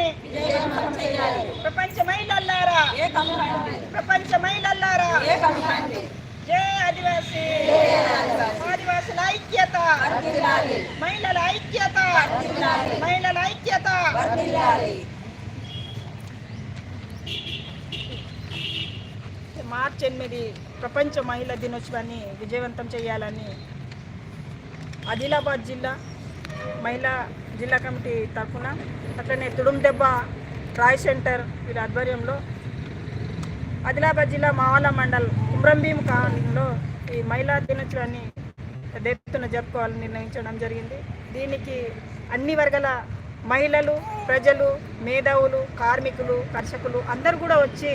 చేయాలని ప్రపంచ మహిళల్లారా ప్రపంచ మహిళల్లారా ఆదివాసీ. ఆదివాసుల ఐక్యత. మహిళల ఐక్యత. మహిళల ఐక్యత. మార్చ్ ఎనిమిది ప్రపంచ మహిళా దినోత్సవాన్ని విజయవంతం చేయాలని ఆదిలాబాద్ జిల్లా మహిళా జిల్లా కమిటీ తరఫున అట్లనే తుడుం దెబ్బ ట్రాయ్ సెంటర్ వీరి ఆధ్వర్యంలో ఆదిలాబాద్ జిల్లా మావాల మండల్ కుమ్రంభీం కాలంలో ఈ మహిళా దినోత్సవాన్ని పెద్ద ఎత్తున జరుపుకోవాలని నిర్ణయించడం జరిగింది. దీనికి అన్ని వర్గాల మహిళలు ప్రజలు మేధావులు కార్మికులు కర్షకులు అందరూ కూడా వచ్చి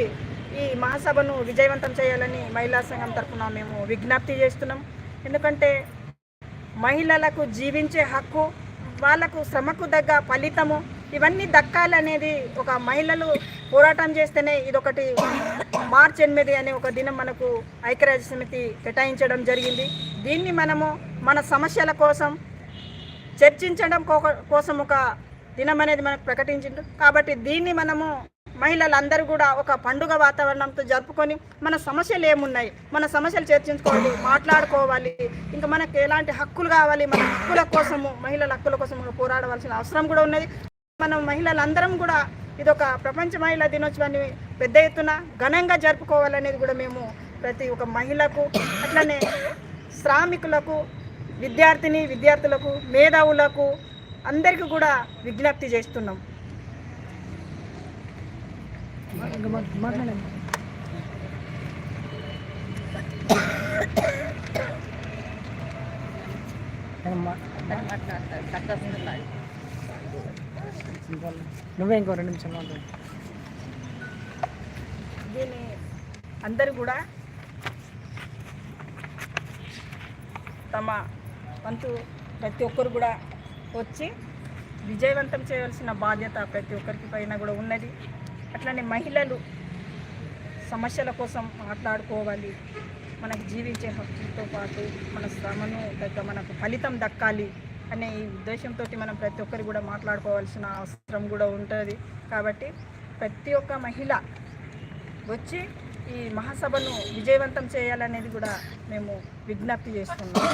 ఈ మహాసభను విజయవంతం చేయాలని మహిళా సంఘం తరఫున మేము విజ్ఞప్తి చేస్తున్నాం. ఎందుకంటే మహిళలకు జీవించే హక్కు వాళ్ళకు శ్రమకు తగ్గ ఫలితము. ఇవన్నీ దక్కాలనేది ఒక మహిళలు పోరాటం చేస్తేనే ఇదొకటి మార్చి ఎనిమిది అనే ఒక దినం మనకు ఐక్యరాజ్య సమితి కేటాయించడం జరిగింది. దీన్ని మనము మన సమస్యల కోసం చర్చించడం కో- కోసం ఒక దినం అనేది మనకు ప్రకటించిండు కాబట్టి దీన్ని మనము మహిళలందరూ కూడా ఒక పండుగ వాతావరణంతో జరుపుకొని మన సమస్యలు ఏమున్నాయి? మన సమస్యలు చర్చించుకోవాలి మాట్లాడుకోవాలి. ఇంకా మనకు ఎలాంటి హక్కులు కావాలి? మన హక్కుల కోసము మహిళల హక్కుల కోసం పోరాడవలసిన అవసరం కూడా ఉన్నది. మనం మహిళలందరం కూడా ఇది ఒక ప్రపంచ మహిళా దినోత్సవాన్ని పెద్ద ఎత్తున ఘనంగా జరుపుకోవాలనేది కూడా మేము ప్రతి ఒక్క మహిళకు అట్లనే శ్రామికులకు విద్యార్థిని విద్యార్థులకు మేధావులకు అందరికీ కూడా విజ్ఞప్తి చేస్తున్నాం. నువ్వే ఇంకో రెండు నిమిషం దీన్ని అందరూ కూడా తమ వంతు ప్రతి ఒక్కరు కూడా వచ్చి విజయవంతం చేయవలసిన బాధ్యత ప్రతి ఒక్కరికి పైన కూడా ఉన్నది. అట్లనే మహిళలు సమస్యల కోసం మాట్లాడుకోవాలి. మనకు జీవించే హక్కులతో పాటు మన శ్రమను తగ్గ మనకు ఫలితం దక్కాలి అనే ఈ ఉద్దేశంతో మనం ప్రతి ఒక్కరు కూడా మాట్లాడుకోవాల్సిన అవసరం కూడా ఉంటుంది. కాబట్టి ప్రతి ఒక్క మహిళ వచ్చి ఈ మహాసభను విజయవంతం చేయాలనేది కూడా మేము విజ్ఞప్తి చేస్తున్నాం.